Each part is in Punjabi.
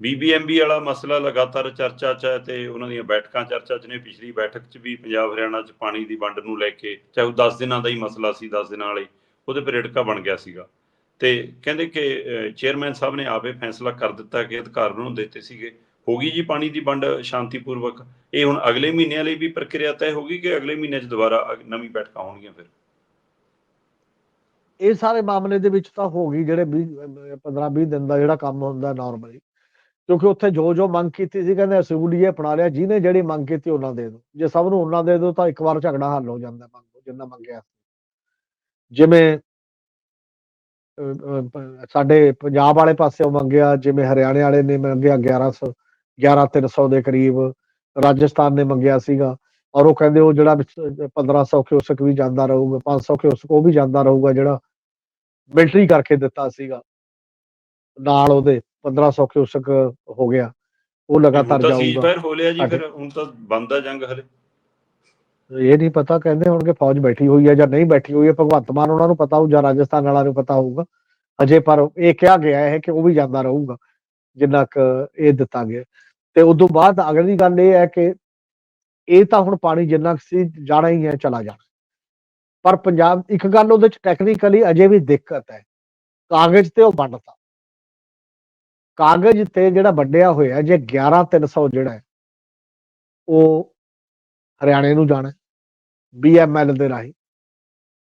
ਬੀਬੀਐਮਬੀ ਵਾਲਾ ਮਸਲਾ ਲਗਾਤਾਰ ਚਰਚਾ 'ਚ ਹੈ ਤੇ ਉਹਨਾਂ ਦੀਆਂ ਬੈਠਕਾਂ ਚਰਚਾ 'ਚ ਨੇ। ਪਿਛਲੀ ਬੈਠਕ 'ਚ ਵੀ ਪੰਜਾਬ ਹਰਿਆਣਾ 'ਚ ਪਾਣੀ ਦੀ ਵੰਡ ਨੂੰ ਲੈ ਕੇ ਚਾਹੇ ਉਹ 10 ਦਿਨਾਂ ਦਾ ਹੀ ਮਸਲਾ ਸੀ 10 ਦਿਨਾਂ ਵਾਲੇ ਉਹਦੇ ਪਰ ਏੜਕਾ ਬਣ ਗਿਆ ਸੀਗਾ। ਤੇ ਕਹਿੰਦੇ ਕਿ ਚੇਅਰਮੈਨ ਸਾਹਿਬ ਨੇ ਆਪੇ ਫੈਸਲਾ ਕਰ ਦਿੱਤਾ ਕਿ ਅਧਿਕਾਰ ਨੂੰ ਦਿੱਤੇ ਸੀਗੇ। ਹੋ ਜੀ ਪਾਣੀ ਦੀ ਵੰਡ ਸ਼ਾਂਤੀਪੂਰਵਕ। ਇਹ ਹੁਣ ਅਗਲੇ ਮਹੀਨਿਆਂ ਲਈ ਵੀ ਪ੍ਰਕਿਰਿਆ ਤੈਅ ਹੋਗੀ ਕਿ ਅਗਲੇ ਮਹੀਨੇ 'ਚ ਦੁਬਾਰਾ ਨਵੀਂ ਬੈਠਕਾਂ ਹੋਣਗੀਆਂ ਫਿਰ? ਇਹ ਸਾਰੇ ਮਾਮਲੇ ਦੇ ਵਿੱਚ ਤਾਂ ਹੋ ਗਈ ਜਿਹੜੇ 20 15 20 ਦਿਨ ਦਾ ਜਿਹੜਾ ਕੰਮ ਹੁੰਦਾ ਨਾਰਮਲੀ ਕਿਉਂਕਿ ਉੱਥੇ ਜੋ ਜੋ ਮੰਗ ਕੀਤੀ ਸੀ, ਕਹਿੰਦੇ ਅਸੂਲੀਏ ਅਪਣਾ ਲਿਆ, ਜਿਹਨੇ ਜਿਹੜੀ ਮੰਗ ਕੀਤੀ ਉਹਨਾਂ ਦੇ ਦਿਓ। ਜੇ ਸਭ ਨੂੰ ਉਹਨਾਂ ਦੇ ਦਿਓ, ਤਾਂ ਇੱਕ ਵਾਰ ਝਗੜਾ ਹੱਲ ਹੋ ਜਾਂਦਾ ਮੰਗੋ ਜਿੰਨਾ ਮੰਗਿਆ ਜਿਵੇਂ ਸਾਡੇ ਪੰਜਾਬ ਵਾਲੇ ਪਾਸਿਓਂ ਮੰਗਿਆ, ਜਿਵੇਂ ਹਰਿਆਣੇ ਵਾਲੇ ਨੇ ਮੰਗਿਆ 1100 11300 ਦੇ ਕਰੀਬ। ਰਾਜਸਥਾਨ ਨੇ ਮੰਗਿਆ ਸੀਗਾ, ਔਰ ਉਹ ਕਹਿੰਦੇ ਉਹ ਜਿਹੜਾ ਵਿੱਚ 1500 ਕਿਊਸਕ ਵੀ ਜਾਂਦਾ ਰਹੂਗਾ 500 ਕਿਊਸਕ ਉਹ ਵੀ ਜਾਂਦਾ ਰਹੂਗਾ, ਜਿਹੜਾ ਮਿਲਟਰੀ ਕਰਕੇ ਦਿੱਤਾ ਸੀਗਾ। ਨਾਲ ਉਹਦੇ 1500 ਕਿਊਸਕ ਹੋ ਗਿਆ। ਉਹ ਲਗਾਤਾਰ ਹੁਣ ਤਾਂ ਜਾਊਗਾ। ਸੀਜ਼ਫਾਇਰ ਹੋ ਲਿਆ ਜੀ ਫਿਰ ਹੁਣ ਤਾਂ ਬੰਦ ਆ ਜੰਗ ਹਲੇ। ਇਹ ਨਹੀਂ ਪਤਾ ਕਹਿੰਦੇ ਹੋਣਗੇ ਫੌਜ ਬੈਠੀ ਹੋਈ ਹੈ ਜਾਂ ਨਹੀਂ ਬੈਠੀ ਹੋਈ ਹੈ ਭਗਵੰਤ ਮਾਨ ਉਹਨਾਂ ਨੂੰ ਪਤਾ ਹੋਊ ਜਾਂ ਰਾਜਸਥਾਨ ਵਾਲਿਆਂ ਨੂੰ ਪਤਾ ਹੋਊਗਾ। ਅਜੇ ਪਰ ਇਹ ਕਿਹਾ ਗਿਆ ਹੈ ਕਿ ਉਹ ਵੀ ਜਾਂਦਾ ਰਹੂਗਾ ਜਿੰਨਾ ਕੁ ਇਹ ਦਿੱਤਾ ਗਿਆ। ਤੇ ਉਸ ਤੋਂ ਬਾਅਦ ਅਗਲੀ ਗੱਲ ਇਹ ਹੈ ਕਿ ਇਹ ਤਾਂ ਹੁਣ ਪਾਣੀ ਜਿੰਨਾ ਸੀ ਜਾਣਾ ਹੀ ਹੈ ਚਲਾ ਜਾਣਾ। ਪਰ ਪੰਜਾਬ ਇੱਕ ਗੱਲ ਉਹਦੇ ਚ ਟੈਕਨੀਕਲੀ ਅਜੇ ਵੀ ਦਿੱਕਤ ਹੈ। ਕਾਗਜ਼ ਤੇ ਉਹ ਵੰਡਤਾ। ਕਾਗਜ਼ ਤੇ ਜਿਹੜਾ ਵੱਡਿਆ ਹੋਇਆ, ਜੇ 11300 ਜਿਹੜਾ ਉਹ ਹਰਿਆਣੇ ਨੂੰ ਜਾਣਾ ਬੀਐਮਐਲ ਦੇ ਰਾਹੀਂ।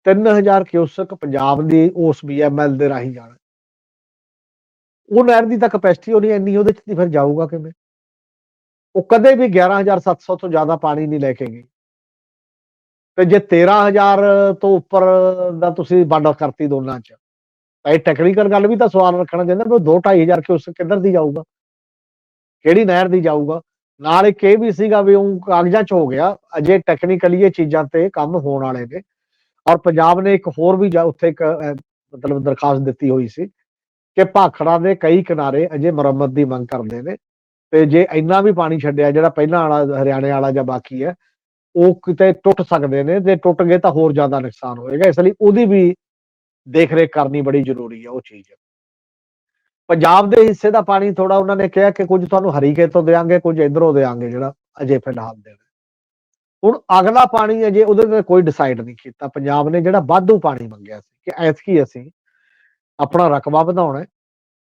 3000 ਕਿਊਸਕ ਪੰਜਾਬ ਦੀ ਉਸ ਬੀਐਮਐਲ ਦੇ ਰਾਹੀਂ ਜਾਣਾ ਉਹ ਨਹਿਰ ਦੀ ਤਾਂ ਕਪੈਸਿਟੀ ਹੋਣੀ ਇੰਨੀ ਉਹਦੇ ਚ ਦੀ ਫਿਰ ਜਾਊਗਾ ਕਿਵੇਂ? ਉਹ ਕਦੇ ਵੀ 11700 ਤੋਂ ਜ਼ਿਆਦਾ ਪਾਣੀ ਨਹੀਂ ਲੈ ਕੇ ਗਈ। ਤੇ ਜੇ 13000 ਤੋਂ ਉੱਪਰ ਦਾ ਤੁਸੀਂ ਵੰਡ ਕਰਤੀ ਦੋਨਾਂ ਚ ਤਾਂ ਇਹ ਟੈਕਨੀਕਲ ਗੱਲ ਵੀ ਤਾਂ ਸਵਾਲ ਰੱਖਣਾ ਚਾਹੀਦਾ ਵੀ 2 2500 ਕਿਊਸਕ ਕਿੱਧਰ ਦੀ ਜਾਊਗਾ? ਕਿਹੜੀ ਨਹਿਰ ਦੀ ਜਾਊਗਾ? ਨਾਲ ਇੱਕ ਇਹ ਵੀ ਸੀਗਾ ਵੀ ਉਹ ਕਾਗਜ਼ਾਂ 'ਚ ਹੋ ਗਿਆ, ਅਜੇ ਟੈਕਨੀਕਲੀ ਇਹ ਚੀਜ਼ਾਂ ਤੇ ਕੰਮ ਹੋਣ ਵਾਲੇ ਨੇ। ਔਰ ਪੰਜਾਬ ਨੇ ਇੱਕ ਹੋਰ ਵੀ ਉੱਥੇ ਇੱਕ ਮਤਲਬ ਦਰਖਾਸਤ ਦਿੱਤੀ ਹੋਈ ਸੀ ਕਿ ਭਾਖੜਾ ਦੇ ਕਈ ਕਿਨਾਰੇ ਅਜੇ ਮੁਰੰਮਤ ਦੀ ਮੰਗ ਕਰਦੇ ਨੇ ਤੇ ਜੇ ਇੰਨਾ ਵੀ ਪਾਣੀ ਛੱਡਿਆ, ਜਿਹੜਾ ਪਹਿਲਾਂ ਵਾਲਾ ਹਰਿਆਣੇ ਵਾਲਾ ਜਾਂ ਬਾਕੀ ਹੈ, ਉਹ ਕਿਤੇ ਟੁੱਟ ਸਕਦੇ ਨੇ ਤੇ ਟੁੱਟ ਗਏ ਤਾਂ ਹੋਰ ਜ਼ਿਆਦਾ ਨੁਕਸਾਨ ਹੋਏਗਾ। ਇਸ ਲਈ ਉਹਦੀ ਵੀ ਦੇਖ ਰੇਖ ਕਰਨੀ ਬੜੀ ਜ਼ਰੂਰੀ ਹੈ ਉਹ ਚੀਜ਼। ਪੰਜਾਬ ਦੇ ਹਿੱਸੇ ਦਾ ਪਾਣੀ ਥੋੜਾ ਉਹਨਾਂ ਨੇ ਕਿਹਾ ਕਿ ਕੁਝ ਤੁਹਾਨੂੰ ਹਰੀਕੇ ਤੋਂ ਦੇਾਂਗੇ ਕੁਝ ਇਧਰੋਂ ਦੇਾਂਗੇ ਜਿਹੜਾ ਅਜੇ ਫਿਲਹਾਲ ਦੇਣਾ ਹੁਣ ਅਗਲਾ ਪਾਣੀ ਅਜੇ ਉਹਦੇ ਤੇ ਕੋਈ ਡਿਸਾਈਡ ਨਹੀਂ ਕੀਤਾ। ਪੰਜਾਬ ਨੇ ਜਿਹੜਾ ਵਾਧੂ ਪਾਣੀ ਮੰਗਿਆ ਸੀ ਕਿ ਐਤਕੀ ਅਸੀਂ ਆਪਣਾ ਰਕਬਾ ਵਧਾਉਣਾ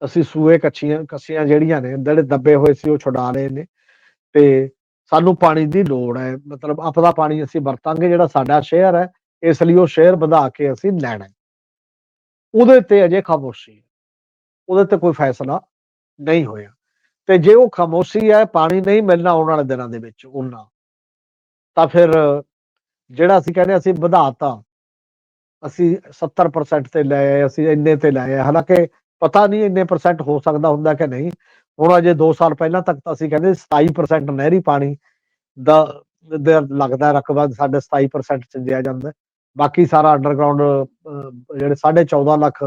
ਅਸੀਂ ਸੂਏ ਕੱਚੀਆਂ ਕੱਸੀਆਂ ਜਿਹੜੀਆਂ ਨੇ, ਜਿਹੜੇ ਦੱਬੇ ਹੋਏ ਸੀ ਉਹ ਛੁਡਾ ਲਏ ਨੇ। ਤੇ ਸਾਨੂੰ ਪਾਣੀ ਦੀ ਲੋੜ ਹੈ। ਮਤਲਬ ਆਪਦਾ ਪਾਣੀ ਅਸੀਂ ਵਰਤਾਂਗੇ ਜਿਹੜਾ ਸਾਡਾ ਸ਼ੇਅਰ ਹੈ, ਇਸ ਲਈ ਉਹ ਸ਼ੇਅਰ ਵਧਾ ਕੇ ਅਸੀਂ ਲੈਣਾ ਉਹਦੇ ਤੇ ਅਜੇ ਖਾਮੋਸ਼ੀ ਉਹਦੇ ਤੇ ਕੋਈ ਫੈਸਲਾ ਨਹੀਂ ਹੋਇਆ। ਤੇ ਜੇ ਉਹ ਖਾਮੋਸ਼ੀ ਹੈ, ਪਾਣੀ ਨਹੀਂ ਮਿਲਣਾ ਆਉਣ ਵਾਲੇ ਦਿਨਾਂ ਦੇ ਵਿੱਚ ਉਹਨਾਂ, ਤਾਂ ਫਿਰ ਜਿਹੜਾ ਅਸੀਂ ਕਹਿੰਦੇ ਅਸੀਂ ਵਧਾਤਾ। ਅਸੀਂ 70% ਤੇ ਲੈ ਆਏ, ਅਸੀਂ ਇੰਨੇ ਤੇ ਲੈ ਆਏ। ਹਾਲਾਂਕਿ ਪਤਾ ਨਹੀਂ ਇੰਨੇ ਪਰਸੈਂਟ ਹੋ ਸਕਦਾ ਹੁੰਦਾ ਕਿ ਨਹੀਂ। ਹੁਣ ਅਜੇ 2 ਸਾਲ ਪਹਿਲਾਂ ਤੱਕ ਤਾਂ ਅਸੀਂ ਕਹਿੰਦੇ 27% ਨਹਿਰੀ ਪਾਣੀ ਦਾ ਲੱਗਦਾ ਰਕਬਾ ਸਾਡੇ 27% ਚ ਦਿਆ ਜਾਂਦਾ। ਬਾਕੀ ਸਾਰਾ ਅੰਡਰਗਰਾਉਂਡ ਜਿਹੜੇ 14.5 ਲੱਖ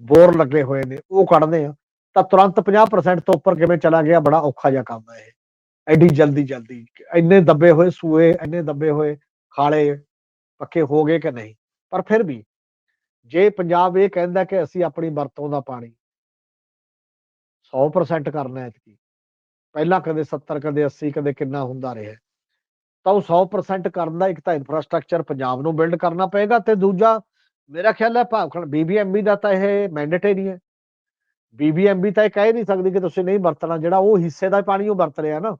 ਬੋਰ ਲੱਗੇ ਹੋਏ ਨੇ, ਉਹ ਕੱਢਦੇ ਆ। ਤਾਂ ਤੁਰੰਤ 50% ਤੋਂ ਉੱਪਰ ਕਿਵੇਂ ਚਲਾ ਗਿਆ, ਬੜਾ ਔਖਾ ਜਿਹਾ ਕੰਮ ਹੈ ਇਹ। ਐਡੀ ਜਲਦੀ ਜਲਦੀ। ਇੰਨੇ ਦੱਬੇ ਹੋਏ ਸੂਏ, ਇੰਨੇ ਦੱਬੇ ਹੋਏ ਖਾਲੇ ਪੱਕੇ ਹੋ ਗਏ ਕਿ ਨਹੀਂ? ਪਰ ਫਿਰ ਵੀ ਜੇ ਪੰਜਾਬ ਇਹ ਕਹਿੰਦਾ ਕਿ ਅਸੀਂ ਆਪਣੀ ਵਰਤੋਂ ਦਾ ਪਾਣੀ 100% ਕਰਨਾ ਹੈ ਕਿ ਪਹਿਲਾਂ ਕਦੇ 70 ਕਦੇ 80 ਕਦੇ ਕਿੰਨਾ ਹੁੰਦਾ ਰਿਹਾ। ਤਾਂ ਉਹ 100% ਕਰਨ ਦਾ ਇੱਕ ਤਾਂ ਇਨਫਰਾਸਟ੍ਰਕਚਰ ਪੰਜਾਬ ਨੂੰ ਬਿਲਡ ਕਰਨਾ ਪਏਗਾ ਤੇ ਦੂਜਾ ਮੇਰਾ ਖਿਆਲ ਹੈ ਭਾਵਖਣ ਬੀਬੀਐਮਬੀ ਦਾ ਤਾਂ ਇਹ ਮੈਂਡੇਟਰੀ ਹੈ। ਬੀਬੀਐਮਬੀ ਤਾਂ ਇਹ ਕਹਿ ਨਹੀਂ ਸਕਦੀ ਕਿ ਤੁਸੀਂ ਨਹੀਂ ਵਰਤਣਾ, ਜਿਹੜਾ ਉਹ ਹਿੱਸੇ ਦਾ ਪਾਣੀ ਉਹ ਵਰਤ ਰਿਹਾ ਨਾ।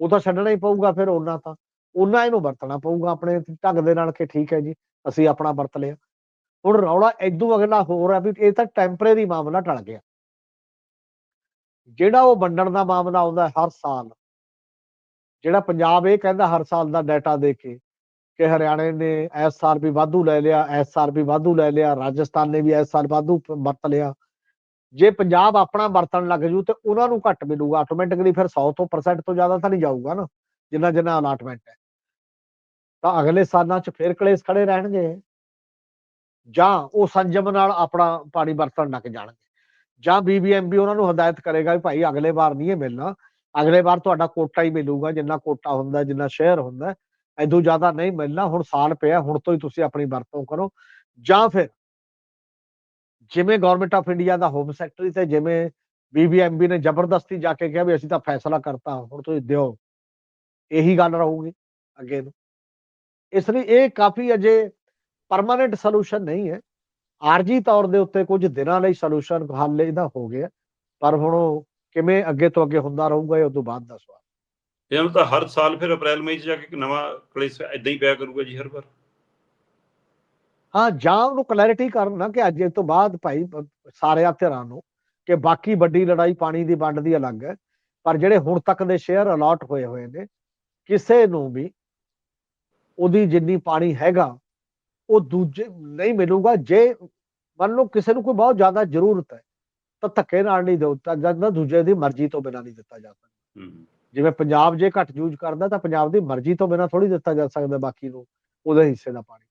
ਉਹ ਤਾਂ ਛੱਡਣਾ ਹੀ ਪਊਗਾ ਫਿਰ ਉਹਨਾਂ ਤਾਂ। ਉਹਨਾਂ ਇਹਨੂੰ ਵਰਤਣਾ ਪਊਗਾ ਆਪਣੇ ਢੰਗ ਦੇ ਨਾਲ ਕਿ ਠੀਕ ਹੈ ਜੀ, ਅਸੀਂ ਆਪਣਾ ਵਰਤ ਲਿਆ। ਹੁਣ ਰੌਲਾ ਇਦੋਂ ਅਗਲਾ ਹੋਰ ਹੈ ਵੀ ਇਹ ਤਾਂ ਟੈਂਪਰੇਰੀ ਮਾਮਲਾ ਟਲ ਗਿਆ। ਜਿਹੜਾ ਉਹ ਵੰਡਣ ਦਾ ਮਾਮਲਾ ਆਉਂਦਾ ਹਰ ਸਾਲ। ਜਿਹੜਾ ਪੰਜਾਬ ਇਹ ਕਹਿੰਦਾ ਹਰ ਸਾਲ ਦਾ ਡਾਟਾ ਦੇ ਕੇ ਕਿ ਹਰਿਆਣੇ ਨੇ ਇਸ ਸਾਲ ਵੀ ਵਾਧੂ ਲੈ ਲਿਆ, ਇਸ ਸਾਲ ਵੀ ਵਾਧੂ ਲੈ ਲਿਆ, ਰਾਜਸਥਾਨ ਨੇ ਵੀ ਇਸ ਸਾਲ ਵਾਧੂ ਵਰਤ ਲਿਆ। ਜੇ ਪੰਜਾਬ ਆਪਣਾ ਵਰਤਣ ਲੱਗ ਜੂ ਤੇ ਉਹਨਾਂ ਨੂੰ ਘੱਟ ਮਿਲੂਗਾ ਆਟੋਮੈਟਿਕਲੀ ਫਿਰ 100 ਤੋਂ percent ਤੋਂ ਜ਼ਿਆਦਾ ਤਾਂ ਨਹੀਂ ਜਾਊਗਾ ਨਾ, ਜਿੰਨਾ ਜਿੰਨਾ ਅਲਾਟਮੈਂਟ ਹੈ। ਤਾਂ ਅਗਲੇ ਸਾਲਾਂ 'ਚ ਫਿਰ ਕਲੇਸ਼ ਖੜੇ ਰਹਿਣਗੇ। ਜਾਂ ਉਹ ਸੰਜਮ ਨਾਲ ਆਪਣਾ ਪਾਣੀ ਵਰਤਣ ਲੱਗ ਜਾਣਗੇ। ਜਾਂ ਬੀਬੀਐਮਬੀ ਉਹਨਾਂ ਨੂੰ ਹਦਾਇਤ ਕਰੇਗਾ ਵੀ ਭਾਈ ਅਗਲੇ ਵਾਰ ਨਹੀਂ ਇਹ ਮਿਲਣਾ। ਅਗਲੇ ਵਾਰ ਤੁਹਾਡਾ ਕੋਟਾ ਹੀ ਮਿਲੂਗਾ, ਜਿੰਨਾ ਕੋਟਾ ਹੁੰਦਾ, ਜਿੰਨਾ ਸ਼ੇਅਰ ਹੁੰਦਾ ਐਦੋਂ ਜ਼ਿਆਦਾ ਨਹੀਂ ਮਿਲਣਾ, ਹੁਣ ਸਾਲ ਪਿਆ, ਹੁਣ ਤੋਂ ਹੀ ਤੁਸੀਂ ਆਪਣੀ ਵਰਤੋਂ ਕਰੋ। ਜਾਂ ਫਿਰ ਜਿਵੇਂ ਗਵਰਨਮੈਂਟ ਆਫ ਇੰਡੀਆ ਦਾ ਹੋਮ ਸੈਕਟਰੀ ਤੇ ਜਿਵੇਂ ਬੀਬੀਐਮਬੀ ਨੇ ਜ਼ਬਰਦਸਤੀ ਜਾ ਕੇ ਕਿਹਾ ਵੀ ਅਸੀਂ ਤਾਂ ਫੈਸਲਾ ਕਰਤਾ, ਹੁਣ ਤੁਸੀਂ ਦਿਓ। ਇਹੀ ਗੱਲ ਰਹੂਗੀ ਅੱਗੇ ਨੂੰ। ਇਸ ਲਈ ਇਹ ਕਾਫੀ ਅਜੇ ਪਰਮਾਨੈਂਟ ਸੋਲੂਸ਼ਨ ਨਹੀਂ ਹੈ। ਆਰਜੀ ਤੌਰ ਦੇ ਉੱਤੇ ਕੁਝ ਦਿਨਾਂ ਲਈ ਸੋਲੂਸ਼ਨ ਹੱਲ ਇਹਦਾ ਹੋ ਗਿਆ, ਪਰ ਹੁਣ ਕਿਵੇਂ ਅੱਗੇ ਤੋਂ ਅੱਗੇ ਹੁੰਦਾ ਰਹੂਗਾ ਇਹ ਉਦੋਂ ਬਾਅਦ ਦਾ ਸਵਾਲ। ਇਹਨਾਂ ਨੂੰ ਤਾਂ ਹਰ ਸਾਲ ਫਿਰ ਅਪ੍ਰੈਲ ਮਈ 'ਚ ਜਾ ਕੇ ਇੱਕ ਨਵਾਂ ਕਲੇਸ਼ ਇਦਾਂ ਹੀ ਪਿਆ ਕਰੂਗਾ ਜੀ ਹਰ ਵਾਰ। ਹਾਂ ਜਾਂ ਉਹਨੂੰ ਕਲੈਰਿਟੀ ਕਰਨਾ ਕਿ ਅੱਜ ਤੋਂ ਬਾਅਦ ਭਾਈ ਸਾਰੇ ਧਿਰਾਂ ਨੂੰ ਕਿ ਬਾਕੀ ਵੱਡੀ ਲੜਾਈ ਪਾਣੀ ਦੀ ਵੰਡ ਦੀ ਅਲੱਗ ਹੈ ਪਰ ਜਿਹੜੇ ਹੁਣ ਤੱਕ ਦੇ ਸ਼ੇਅਰ ਅਲਾਟ ਹੋਏ ਹੋਏ ਨੇ ਕਿਸੇ ਨੂੰ ਵੀ ਉਹਦੀ ਜਿੰਨੀ ਪਾਣੀ ਹੈਗਾ ਉਹ ਦੂਜੇ ਨਹੀਂ ਮਿਲੂਗਾ ਜੇ ਮੰਨ ਲਓ ਕਿਸੇ ਨੂੰ ਕੋਈ ਬਹੁਤ ਜ਼ਿਆਦਾ ਜ਼ਰੂਰਤ ਹੈ ਤਾਂ ਧੱਕੇ ਨਾਲ ਨਹੀਂ ਦਿੱਤਾ ਜਾਂਦਾ ਦੂਜੇ ਦੀ ਮਰਜ਼ੀ ਤੋਂ ਬਿਨਾਂ ਨਹੀਂ ਦਿੱਤਾ ਜਾ ਸਕਦਾ। ਜਿਵੇਂ ਪੰਜਾਬ ਜੇ ਘੱਟ ਯੂਜ਼ ਕਰਦਾ ਤਾਂ ਪੰਜਾਬ ਦੀ ਮਰਜ਼ੀ ਤੋਂ ਬਿਨਾਂ ਥੋੜੀ ਦਿੱਤਾ ਜਾ ਸਕਦਾ ਬਾਕੀ ਨੂੰ ਉਹਦੇ ਹਿੱਸੇ ਦਾ ਪਾਣੀ।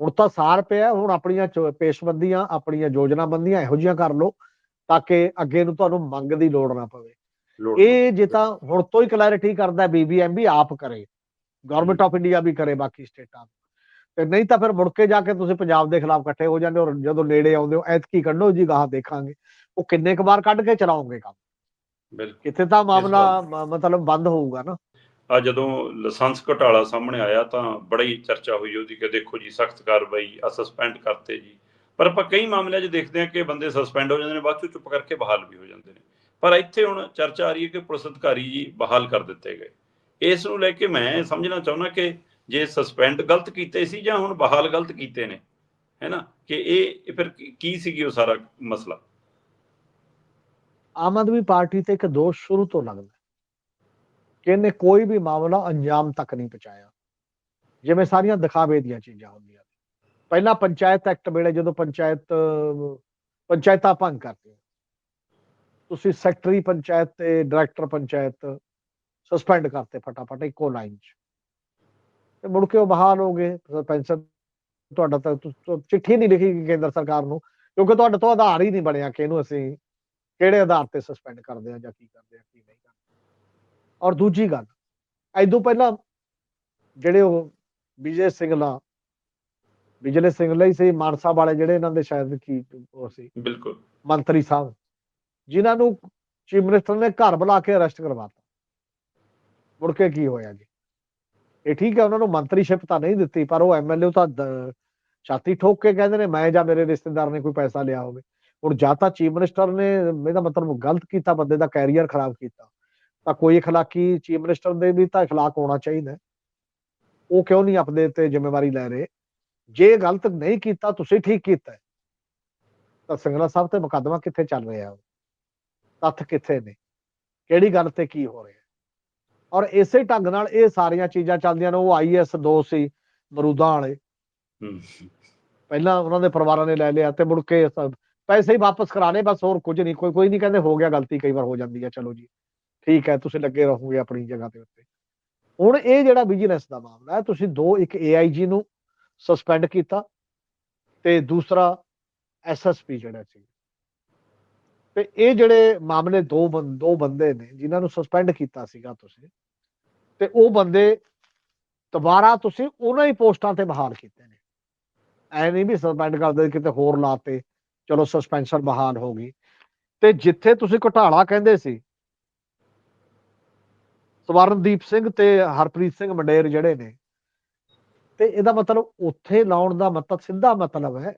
ਹੁਣ ਤਾਂ ਸਾਰ ਪਿਆ ਹੁਣ ਆਪਣੀਆਂ ਪੇਸ਼ਬੰਦੀਆਂ ਆਪਣੀਆਂ ਯੋਜਨਾਬੰਦੀਆਂ ਇਹੋ ਜਿਹੀਆਂ ਕਰ ਲਓ ਤਾਂ ਕਿ ਅੱਗੇ ਨੂੰ ਤੁਹਾਨੂੰ ਮੰਗ ਦੀ ਲੋੜ ਨਾ ਪਵੇ। ਇਹ ਜੇ ਤਾਂ ਹੁਣ ਤੋਂ ਹੀ ਕਲੈਰਿਟੀ ਕਰਦਾ ਬੀਬੀਐਮਬੀ ਆਪ ਕਰੇ ਗਵਰਨਮੈਂਟ ਆਫ ਇੰਡੀਆ ਵੀ ਕਰੇ ਬਾਕੀ ਸਟੇਟਾਂ। ਤੇ ਨਹੀਂ ਤਾਂ ਫਿਰ ਮੁੜ ਕੇ ਜਾ ਕੇ ਤੁਸੀਂ ਪੰਜਾਬ ਦੇ ਖਿਲਾਫ ਇਕੱਠੇ ਹੋ ਜਾਂਦੇ ਹੋ ਜਦੋਂ ਨੇੜੇ ਆਉਂਦੇ ਹੋ ਐਤਕੀ ਕੱਢੋ ਜੀ ਗਾਹ ਦੇਖਾਂਗੇ। ਉਹ ਕਿੰਨੇ ਕੁ ਵਾਰ ਕੱਢ ਕੇ ਚਲਾਉਂਗੇ ਕੰਮ? ਬਿਲਕੁਲ। ਕਿੱਥੇ ਤਾਂ ਮਾਮਲਾ ਮਤਲਬ ਬੰਦ ਹੋਊਗਾ ਨਾ। ਆ ਜਦੋਂ ਲਾਇਸੈਂਸ ਘਟਾਲਾ ਸਾਹਮਣੇ ਆਇਆ ਤਾਂ ਬੜੀ ਚਰਚਾ ਹੋਈ ਉਹਦੀ ਕਿ ਦੇਖੋ ਜੀ ਸਖਤ ਕਾਰਵਾਈ ਆ ਸਸਪੈਂਡ ਕਰਤੇ ਜੀ। ਪਰ ਆਪਾਂ ਕਈ ਮਾਮਲਿਆਂ 'ਚ ਦੇਖਦੇ ਹਾਂ ਕਿ ਬੰਦੇ ਸਸਪੈਂਡ ਹੋ ਜਾਂਦੇ ਨੇ ਬਾਅਦ 'ਚੋਂ ਚੁੱਪ ਕਰਕੇ ਬਹਾਲ ਵੀ ਹੋ ਜਾਂਦੇ ਨੇ। ਪਰ ਇੱਥੇ ਹੁਣ ਚਰਚਾ ਆ ਰਹੀ ਹੈ ਕਿ ਪੁਲਿਸ ਅਧਿਕਾਰੀ ਜੀ ਬਹਾਲ ਕਰ ਦਿੱਤੇ ਗਏ। ਇਸ ਨੂੰ ਲੈ ਕੇ ਮੈਂ ਸਮਝਣਾ ਚਾਹੁੰਦਾ ਕਿ ਜੇ ਸਸਪੈਂਡ ਗਲਤ ਕੀਤੇ ਸੀ ਜਾਂ ਹੁਣ ਬਹਾਲ ਗਲਤ ਕੀਤੇ ਨੇ ਹੈਨਾ ਕਿ ਇਹ ਫਿਰ ਕੀ- ਸੀਗੀ ਉਹ ਸਾਰਾ ਮਸਲਾ? ਆਮ ਆਦਮੀ ਪਾਰਟੀ ਤੇ ਇੱਕ ਦੋਸ਼ ਸ਼ੁਰੂ ਤੋਂ ਲੱਗਦਾ ਕਿ ਇਹਨੇ ਕੋਈ ਵੀ ਮਾਮਲਾ ਅੰਜਾਮ ਤੱਕ ਨਹੀਂ ਪਹੁੰਚਾਇਆ। ਜਿਵੇਂ ਸਾਰੀਆਂ ਦਿਖਾਵੇ ਦੀਆਂ ਚੀਜ਼ਾਂ ਹੁੰਦੀਆਂ ਪਹਿਲਾਂ ਪੰਚਾਇਤ ਐਕਟ ਵੇਲੇ ਜਦੋਂ ਪੰਚਾਇਤ, ਪੰਚਾਇਤਾਂ ਭੰਗ ਕਰਦੀਆਂ ਤੁਸੀਂ ਸੈਕਟਰੀ ਪੰਚਾਇਤ ਤੇ ਡਾਇਰੈਕਟਰ ਪੰਚਾਇਤ ਸਸਪੈਂਡ ਕਰਤੇ ਫਟਾਫਟ ਇੱਕੋ ਲਾਈਨ 'ਚ। ਤੇ ਮੁੜ ਕੇ ਉਹ ਬਹਾਲ ਹੋ ਗਏ। ਪੈਨਸ਼ਨ ਤੁਹਾਡਾ ਤਾਂ ਚਿੱਠੀ ਨਹੀਂ ਲਿਖੀ ਕੇਂਦਰ ਸਰਕਾਰ ਨੂੰ ਕਿਉਂਕਿ ਤੁਹਾਡੇ ਤੋਂ ਆਧਾਰ ਹੀ ਨਹੀਂ ਬਣਿਆ ਕਿ ਇਹਨੂੰ ਅਸੀਂ ਕਿਹੜੇ ਆਧਾਰ ਤੇ ਸਸਪੈਂਡ ਕਰਦੇ ਆ ਜਾਂ ਕੀ ਕਰਦੇ ਆ ਕੀ ਨਹੀਂ ਕਰਦੇ। ਔਰ ਦੂਜੀ ਗੱਲ ਐਦੋਂ ਪਹਿਲਾਂ ਜਿਹੜੇ ਉਹ ਵਿਜੇ ਸਿੰਘਲਾ ਵਿਜਲੇ ਸਿੰਘਲਾ ਹੀ ਸੀ ਮਾਨਸਾ ਵਾਲੇ ਜਿਹੜੇ ਇਹਨਾਂ ਦੇ ਸ਼ਾਇਦ ਕੀ ਉਹ ਸੀ। ਬਿਲਕੁਲ। ਮੰਤਰੀ ਸਾਹਿਬ ਜਿਨ੍ਹਾਂ ਨੂੰ ਚੀਫ ਮਿਨਿਸਟਰ ਨੇ ਘਰ ਬੁਲਾ ਕੇ ਅਰੈਸਟ ਕਰਵਾਤਾ ਮੁੜ ਕੇ ਕੀ ਹੋਇਆ ਜੀ? ਇਹ ਠੀਕ ਹੈ ਉਹਨਾਂ ਨੂੰ ਮੰਤਰੀਸ਼ਿਪ ਤਾਂ ਨਹੀਂ ਦਿੱਤੀ ਪਰ ਉਹ ਐਮਐਲਏ ਤਾਂ ਦ- ਛਾਤੀ ਠੋਕ ਕੇ ਕਹਿੰਦੇ ਨੇ ਮੈਂ ਜਾਂ ਮੇਰੇ ਰਿਸ਼ਤੇਦਾਰ ਨੇ ਕੋਈ ਪੈਸਾ ਲਿਆ ਹੋਵੇ ਹੁਣ ਜਾਂ ਤਾਂ ਚੀਫ ਮਿਨਿਸਟਰ ਨੇ ਇਹਦਾ ਮਤਲਬ ਗਲਤ ਕੀਤਾ ਬੰਦੇ ਦਾ ਕੈਰੀਅਰ ਖਰਾਬ ਕੀਤਾ ਤਾਂ ਕੋਈ اخلاقی ਚੀਫ ਮਿਨਿਸਟਰ ਦੇ ਵੀ ਤਾਂ اخلاق ਹੋਣਾ ਚਾਹੀਦਾ ਹੈ। ਉਹ ਕਿਉਂ ਨਹੀਂ ਆਪਣੇ ਤੇ ਜ਼ਿੰਮੇਵਾਰੀ ਲੈ ਰਹੇ ਜੇ ਗਲਤ ਨਹੀਂ ਕੀਤਾ ਤੁਸੀਂ ਠੀਕ ਕੀਤਾ ਹੈ, ਤਾਂ ਸਿੰਗਲਾ ਸਾਹਿਬ ਤੇ ਮੁਕੱਦਮਾ ਕਿੱਥੇ ਚੱਲ ਰਿਹਾ ਹੈ ਤੱਥ ਕਿੱਥੇ ਨੇ ਕਿਹੜੀ ਗੱਲ ਤੇ ਕੀ ਹੋ ਰਿਹਾ ਔਰ ਇਸੇ ਢੰਗ ਨਾਲ ਇਹ ਸਾਰੀਆਂ ਚੀਜ਼ਾਂ ਚੱਲਦੀਆਂ ਨੇ ਉਹ ਆਈਐਸ 2 ਸੀ ਮਰੂਦਾਂ ਵਾਲੇ। ਪਹਿਲਾਂ ਉਹਨਾਂ ਦੇ ਪਰਿਵਾਰਾਂ ਨੇ ਲੈ ਲਿਆ ਤੇ ਮੁੜ ਕੇ ਪੈਸੇ ਹੀ ਵਾਪਸ ਕਰਾਣੇ ਬਸ ਹੋਰ ਕੁਝ ਨਹੀਂ। ਕੋਈ ਕੋਈ ਨਹੀਂ ਕਹਿੰਦੇ ਹੋ ਗਿਆ ਗਲਤੀ ਕਈ ਵਾਰ ਹੋ ਜਾਂਦੀ ਹੈ ਚਲੋ ਜੀ। ਠੀਕ ਹੈ ਤੁਸੀਂ ਲੱਗੇ ਰਹੋਗੇ ਆਪਣੀ ਜਗ੍ਹਾ ਦੇ ਉੱਤੇ। ਹੁਣ ਇਹ ਜਿਹੜਾ ਵਿਜੀਲੈਂਸ ਦਾ ਮਾਮਲਾ ਹੈ ਤੁਸੀਂ ਦੋ ਇੱਕ ਏਆਈਜੀ ਨੂੰ ਸਸਪੈਂਡ ਕੀਤਾ ਤੇ ਦੂਸਰਾ ਐਸਐਸਪੀ ਜਿਹੜਾ ਸੀ। ਤੇ ਇਹ ਜਿਹੜੇ ਮਾਮਲੇ ਦੋ ਦੋ ਬੰਦੇ ਨੇ ਜਿਨ੍ਹਾਂ ਨੂੰ ਸਸਪੈਂਡ ਕੀਤਾ ਸੀਗਾ ਤੁਸੀਂ ਤੇ ਉਹ ਬੰਦੇ ਦੁਬਾਰਾ ਤੁਸੀਂ ਉਹਨਾਂ ਹੀ ਪੋਸਟਾਂ ਤੇ ਬਹਾਲ ਕੀਤੇ ਨੇ। ਐ ਨਹੀਂ ਵੀ ਸਸਪੈਂਡ ਕਰਦੇ ਕਿਤੇ ਹੋਰ ਲਾਤੇ ਚਲੋ ਸਸਪੈਂਸ਼ਨ ਬਹਾਲ ਹੋ ਗਈ। ਤੇ ਜਿੱਥੇ ਤੁਸੀਂ ਘੁਟਾਲਾ ਕਹਿੰਦੇ ਸੀ ਸਵਰਨਦੀਪ ਸਿੰਘ ਤੇ ਹਰਪ੍ਰੀਤ ਸਿੰਘ ਮੰਡੇਰ ਜਿਹੜੇ ਨੇ ਤੇ ਇਹਦਾ ਮਤਲਬ ਉੱਥੇ ਲਾਉਣ ਦਾ ਮਤਲਬ ਸਿੱਧਾ ਮਤਲਬ ਹੈ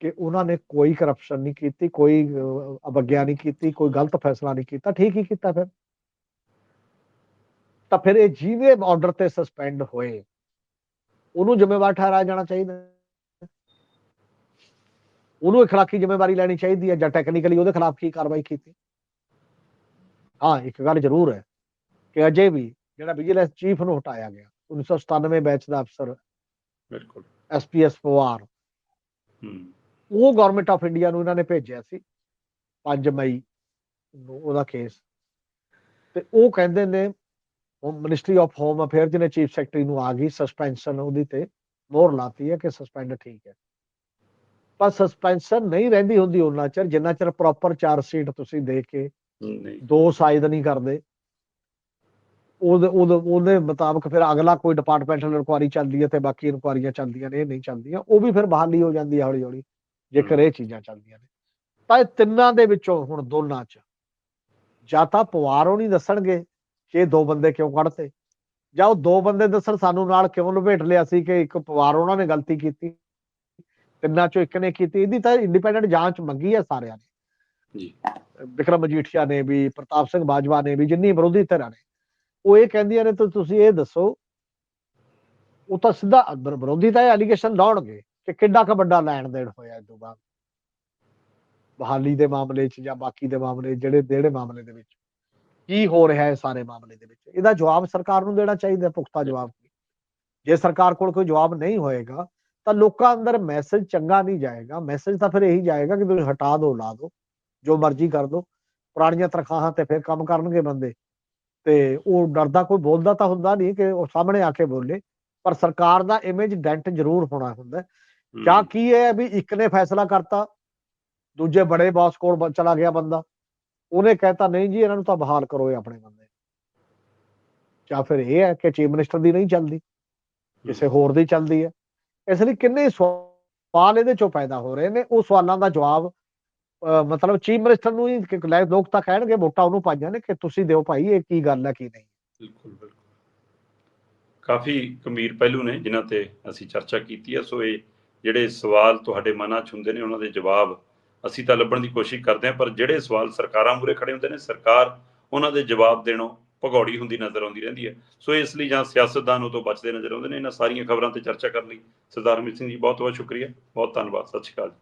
ਕਿ ਉਹਨਾਂ ਨੇ ਕੋਈ ਕਰਪਸ਼ਨ ਨਹੀਂ ਕੀਤੀ ਕੋਈ ਅਹ, ਅਵਗਿਆ ਨਹੀਂ ਕੀਤੀ ਕੋਈ ਗਲਤ ਫੈਸਲਾ ਨਹੀਂ ਕੀਤਾ ਠੀਕ ਹੀ ਕੀਤਾ ਫਿਰ। ਤਾਂ ਫਿਰ ਇਹ ਜਿਹਦੇ ਆਰਡਰ ਤੇ ਸਸਪੈਂਡ ਹੋਏ ਉਹਨੂੰ ਜ਼ਿੰਮੇਵਾਰ ਠਹਿਰਾਇਆ ਜਾਣਾ ਚਾਹੀਦਾ। ਉਹਨੂੰ اخਲਾਕੀ ਜ਼ਿੰਮੇਵਾਰੀ ਲੈਣੀ ਚਾਹੀਦੀ ਹੈ ਜਾਂ ਟੈਕਨੀਕਲੀ ਉਹਦੇ ਖਿਲਾਫ ਕੀ ਕਾਰਵਾਈ ਕੀਤੀ। ਹਾਂ ਇੱਕ ਗੱਲ ਜ਼ਰੂਰ ਹੈ ਕਿ ਅਜੇ ਵੀ ਜਿਹੜਾ ਵਿਜੀਲੈਂਸ ਚੀਫ ਨੂੰ ਹਟਾਇਆ ਗਿਆ 1997 ਬੈਚ ਦਾ ਅਫਸਰ ਬਿਲਕੁਲ। ਐਸਪੀਐਸ ਪਵਾਰ। ਉਹ ਗਵਰਨਮੈਂਟ ਆਫ ਇੰਡੀਆ ਨੂੰ ਇਹਨਾਂ ਨੇ ਭੇਜਿਆ ਸੀ 5 ਮਈ ਨੂੰ ਉਹਦਾ ਕੇਸ ਤੇ ਉਹ ਕਹਿੰਦੇ ਨੇ ਮਿਨਿਸਟਰੀ ਆਫ ਹੋਮ ਅਫੇਅਰਸ ਨੇ ਚੀਫ ਸੈਕਟਰੀ ਨੂੰ ਆ ਗਈ ਸਸਪੈਂਸ਼ਨ ਉਹਦੀ ਤੇ ਮੋਹਰ ਲਾਤੀ ਹੈ ਕਿ ਸਸਪੈਂਡ ਠੀਕ ਹੈ। ਪਰ ਸਸਪੈਂਸ਼ਨ ਨਹੀਂ ਰਹਿੰਦੀ ਹੁੰਦੀ ਉਹਨਾਂ ਚਿਰ ਜਿੰਨਾ ਚਿਰ ਪ੍ਰੋਪਰ ਚਾਰਜ ਸ਼ੀਟ ਤੁਸੀਂ ਦੇ ਕੇ ਨਹੀਂ। ਦੋ ਸਾਈਜ਼ ਨਹੀਂ ਕਰਦੇ। ਉਹਦੇ ਉਹਦੇ ਉਹਦੇ ਮੁਤਾਬਕ ਫਿਰ ਅਗਲਾ ਕੋਈ ਡਿਪਾਰਟਮੈਂਟਲ ਇਨਕੁਆਰੀ ਚੱਲਦੀ ਹੈ ਤੇ ਬਾਕੀ ਇਨਕੁਆਰੀਆਂ ਚੱਲਦੀਆਂ ਨੇ ਇਹ ਨਹੀਂ ਚੱਲਦੀਆਂ। ਉਹ ਵੀ ਫਿਰ ਬਹਾਲੀ ਹੋ ਜਾਂਦੀ ਹੈ ਹੌਲੀ ਹੌਲੀ ਜੇਕਰ ਇਹ ਚੀਜ਼ਾਂ ਚੱਲਦੀਆਂ ਨੇ। ਤਾਂ ਇਹ ਤਿੰਨਾਂ ਦੇ ਵਿੱਚੋਂ ਹੁਣ ਦੋਨਾਂ ਚ। ਜਾਂ ਤਾਂ ਪਵਾਰੋਂ ਨਹੀਂ ਦੱਸਣਗੇ ਕਿ ਇਹ ਦੋ ਬੰਦੇ ਕਿਉਂ ਕੱਢਤੇ? ਜਾਂ ਉਹ ਦੋ ਬੰਦੇ ਦੱਸਣ ਸਾਨੂੰ ਨਾਲ ਕਿਉਂ ਲਪੇਟ ਲਿਆ ਸੀ ਕਿ ਇੱਕ ਪਵਾਰ ਉਹਨਾਂ ਨੇ ਗਲਤੀ ਕੀਤੀ? ਤਿੰਨਾਂ ਚੋਂ ਇੱਕ ਨੇ ਕੀਤੀ। ਇਹਦੀ ਤਾਂ ਇੰਡੀਪੈਂਡੈਂਟ ਜਾਂਚ ਮੰਗੀ ਹੈ ਸਾਰਿਆਂ ਨੇ। ਜੀ। ਵਿਕਰਮ ਮਜੀਠੀਆ ਨੇ ਵੀ ਪ੍ਰਤਾਪ ਸਿੰਘ ਬਾਜਵਾ ਨੇ ਵੀ ਜਿੰਨੀ ਵਿਰੋਧੀ ਧਿਰਾਂ ਨੇ। ਉਹ ਇਹ ਕਹਿੰਦੀਆਂ ਨੇ ਤਾਂ ਤੁਸੀਂ ਇਹ ਦੱਸੋ ਉਹ ਤਾਂ ਸਿੱਧਾ ਵਿਰ- ਵਿਰੋਧੀ ਤਾਂ ਇਹ ਐਲੀਗੇਸ਼ਨ ਲਾਉਣਗੇ ਕਿ ਕਿੱਡਾ ਕੁ ਵੱਡਾ ਲੈਣ ਦੇਣ ਹੋਇਆ ਤੋਂ ਬਾਅਦ। ਬਹਾਲੀ ਦੇ ਮਾਮਲੇ 'ਚ ਜਾਂ ਬਾਕੀ ਦੇ ਮਾਮਲੇ ਜਿਹੜੇ ਜਿਹੜੇ ਮਾਮਲੇ ਦੇ ਵਿੱਚ। ਕੀ ਹੋ ਰਿਹਾ ਹੈ ਸਾਰੇ ਮਾਮਲੇ ਦੇ ਵਿੱਚ? ਇਹਦਾ ਜਵਾਬ ਸਰਕਾਰ ਨੂੰ ਦੇਣਾ ਚਾਹੀਦਾ ਪੁਖਤਾ ਜਵਾਬ ਜੇ ਸਰਕਾਰ ਕੋਲ ਕੋਈ ਜਵਾਬ ਨਹੀਂ ਹੋਏਗਾ ਤਾਂ ਲੋਕਾਂ ਅੰਦਰ ਮੈਸੇਜ ਚੰਗਾ ਨਹੀਂ ਜਾਏਗਾ। ਮੈਸੇਜ ਤਾਂ ਫਿਰ ਇਹੀ ਜਾਏਗਾ ਕਿ ਤੁਸੀਂ ਹਟਾ ਦਿਓ ਲਾ ਦਿਓ ਜੋ ਮਰਜ਼ੀ ਕਰ ਦਿਓ ਪੁਰਾਣੀਆਂ ਤਨਖਾਹਾਂ ਤੇ ਫਿਰ ਕੰਮ ਕਰਨਗੇ ਬੰਦੇ। ਤੇ ਉਹ ਡਰਦਾ ਕੋਈ ਬੋਲਦਾ ਤਾਂ ਹੁੰਦਾ ਨਹੀਂ ਕਿ ਉਹ ਸਾਹਮਣੇ ਆ ਕੇ ਬੋਲੇ ਪਰ ਸਰਕਾਰ ਦਾ ਇਮੇਜ ਡੈਂਟ ਜ਼ਰੂਰ ਹੋਣਾ ਹੁੰਦਾ। ਜਾਂ ਕੀ ਹੈ ਵੀ ਇੱਕ ਨੇ ਫੈਸਲਾ ਕਰਤਾ ਦੂਜੇ ਬੜੇ ਬਾਸ ਕੋਲ ਚਲਾ ਗਿਆ ਬੰਦਾ। ਉਹਨੇ ਕਹਿਤਾ, ਨਹੀਂ ਜੀ, ਇਹਨਾਂ ਨੂੰ ਤਾਂ ਬਹਾਲ ਕਰੋ ਇਹ ਆਪਣੇ ਬੰਦੇ ਜਾਂ ਫਿਰ ਇਹ ਹੈ ਕਿ ਚੀਫ ਮਿਨਿਸਟਰ ਦੀ ਨਹੀਂ ਚੱਲਦੀ, ਕਿਸੇ ਹੋਰ ਦੀ ਚੱਲਦੀ ਹੈ। ਇਸ ਲਈ ਕਿੰਨੇ ਸਵਾਲ ਇਹਦੇ ਚੋਂ ਪੈਦਾ ਹੋ ਰਹੇ ਨੇ। ਉਹ ਸਵਾਲਾਂ ਦਾ ਜਵਾਬ ਮਤਲਬ ਚੀਫ ਮਿਨਿਸਟਰ ਨੂੰ ਹੀ ਲੋਕ ਤਾਂ ਕਹਿਣਗੇ, ਵੋਟਾਂ ਉਹਨੂੰ ਪਾਈਆਂ ਨੇ ਕਿ ਤੁਸੀਂ ਦਿਓ ਭਾਈ, ਇਹ ਕੀ ਗੱਲ ਹੈ, ਕੀ ਨਹੀਂ। ਬਿਲਕੁਲ ਬਿਲਕੁਲ। ਕਾਫੀ ਗੰਭੀਰ ਪਹਿਲੂ ਨੇ, ਜਿਨ੍ਹਾਂ ਤੇ ਅਸੀਂ ਚਰਚਾ ਕੀਤੀ ਹੈ। ਸੋ ਇਹ ਜਿਹੜੇ ਸਵਾਲ ਤੁਹਾਡੇ ਮਨਾਂ 'ਚ ਹੁੰਦੇ ਨੇ, ਉਹਨਾਂ ਦੇ ਜਵਾਬ ਅਸੀਂ ਤਾਂ ਲੱਭਣ ਦੀ ਕੋਸ਼ਿਸ਼ ਕਰਦੇ ਹਾਂ, ਪਰ ਜਿਹੜੇ ਸਵਾਲ ਸਰਕਾਰਾਂ ਮੂਰੇ ਖੜੇ ਹੁੰਦੇ ਨੇ, ਸਰਕਾਰ ਉਹਨਾਂ ਦੇ ਜਵਾਬ ਦੇਣੋਂ ਭਗੌੜੀ ਹੁੰਦੀ ਨਜ਼ਰ ਆਉਂਦੀ ਰਹਿੰਦੀ ਹੈ। ਸੋ ਇਸ ਲਈ ਜਾਂ ਸਿਆਸਤਦਾਨ ਉਹ ਤੋਂ ਬਚਦੇ ਨਜ਼ਰ ਆਉਂਦੇ ਨੇ। ਇਹਨਾਂ ਸਾਰੀਆਂ ਖਬਰਾਂ ਤੇ ਚਰਚਾ ਕਰਨ ਲਈ ਸਰਦਾਰ ਹਰਮੀਤ ਸਿੰਘ ਜੀ ਬਹੁਤ ਬਹੁਤ ਸ਼ੁਕਰੀਆ। ਬਹੁਤ ਧੰਨਵਾਦ। ਸਤਿ ਸ਼੍ਰੀ ਅਕਾਲ